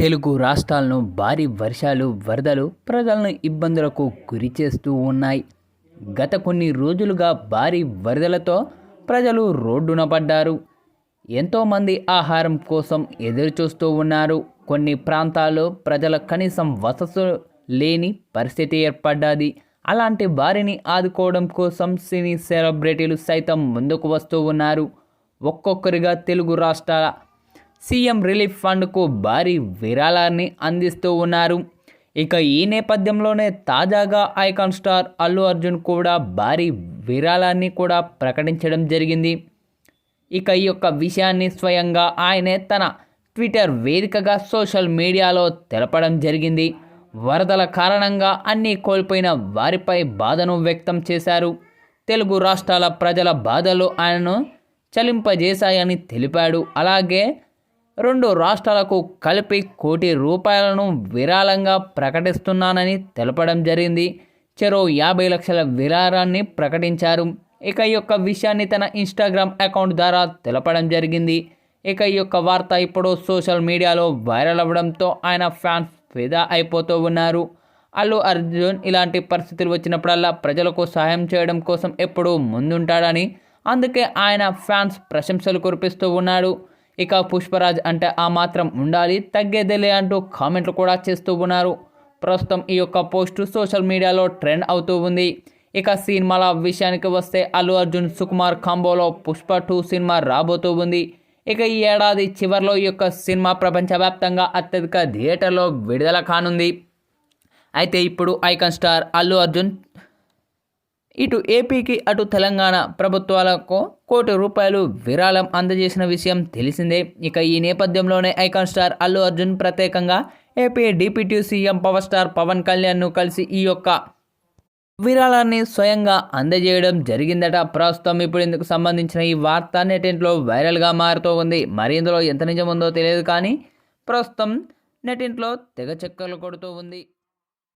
తెలుగు రాష్ట్రాలను భారీ వర్షాలు వరదలు ప్రజలను ఇబ్బందులకు గురి చేస్తూ ఉన్నాయి. గత కొన్ని రోజులుగా భారీ వరదలతో ప్రజలు రోడ్డున పడ్డారు. ఎంతోమంది ఆహారం కోసం ఎదురుచూస్తూ ఉన్నారు. కొన్ని ప్రాంతాల్లో ప్రజల కనీసం వసతులు లేని పరిస్థితి ఏర్పడ్డది. అలాంటి వారిని ఆదుకోవడం కోసం సినీ సెలబ్రిటీలు సైతం ముందుకు వస్తూ ఉన్నారు. ఒక్కొక్కరిగా తెలుగు రాష్ట్రాల సీఎం రిలీఫ్ ఫండ్కు భారీ విరాళాన్ని అందిస్తూ ఉన్నారు. ఇక ఈ నేపథ్యంలోనే తాజాగా ఐకాన్ స్టార్ అల్లు అర్జున్ కూడా భారీ విరాళాన్ని కూడా ప్రకటించడం జరిగింది. ఇక ఈ యొక్క విషయాన్ని స్వయంగా ఆయనే తన ట్విట్టర్ వేదికగా సోషల్ మీడియాలో తెలపడం జరిగింది. వరదల కారణంగా అన్నీ కోల్పోయిన వారిపై బాధను వ్యక్తం చేశారు. తెలుగు రాష్ట్రాల ప్రజల బాధలు ఆయనను చలింపజేశాయని తెలిపాడు. అలాగే రెండు రాష్ట్రాలకు కలిపి కోటి రూపాయలను విరాళంగా ప్రకటిస్తున్నానని తెలపడం జరిగింది. చెరో యాభై లక్షల విరాళాన్ని ప్రకటించారు. ఇక ఈ యొక్క విషయాన్ని తన ఇన్స్టాగ్రామ్ అకౌంట్ ద్వారా తెలపడం జరిగింది. ఇక ఈ యొక్క వార్త ఇప్పుడు సోషల్ మీడియాలో వైరల్ అవ్వడంతో ఆయన ఫ్యాన్స్ ఫిదా అయిపోతూ ఉన్నారు. అల్లు అర్జున్ ఇలాంటి పరిస్థితులు వచ్చినప్పుడల్లా ప్రజలకు సహాయం చేయడం కోసం ఎప్పుడూ ముందుంటాడని అందుకే ఆయన ఫ్యాన్స్ ప్రశంసలు కురిపిస్తూ ఉన్నాడు. ఇక పుష్పరాజ్ అంటే ఆ మాత్రం ఉండాలి తగ్గేదేలే అంటూ కామెంట్లు కూడా చేస్తూ ఉన్నారు. ప్రస్తుతం ఈ యొక్క పోస్టు సోషల్ మీడియాలో ట్రెండ్ అవుతూ ఉంది. ఇక సినిమాల విషయానికి వస్తే అల్లు అర్జున్ సుకుమార్ కాంబోలో పుష్ప టూ సినిమా రాబోతూ ఉంది. ఇక ఈ ఏడాది చివరిలో ఈ యొక్క సినిమా ప్రపంచవ్యాప్తంగా అత్యధిక థియేటర్లో విడుదల కానుంది. అయితే ఇప్పుడు ఐకాన్ స్టార్ అల్లు అర్జున్ ఇటు ఏపీకి అటు తెలంగాణ ప్రభుత్వాలకు కోటి రూపాయలు విరాళం అందజేసిన విషయం తెలిసిందే. ఇక ఈ నేపథ్యంలోనే ఐకాన్ స్టార్ అల్లు అర్జున్ ప్రత్యేకంగా AP deputy CM power star Pawan కళ్యాణ్ను కలిసి ఈ యొక్క విరాళాన్ని స్వయంగా అందజేయడం జరిగిందట. ప్రస్తుతం ఇప్పుడు ఇందుకు సంబంధించిన ఈ వార్త నెటింట్లో వైరల్గా మారుతూ ఉంది. మరి ఇందులో ఎంత నిజం ఉందో తెలియదు కానీ ప్రస్తుతం నెటింట్లో తెగ చెక్కలు కొడుతూ ఉంది.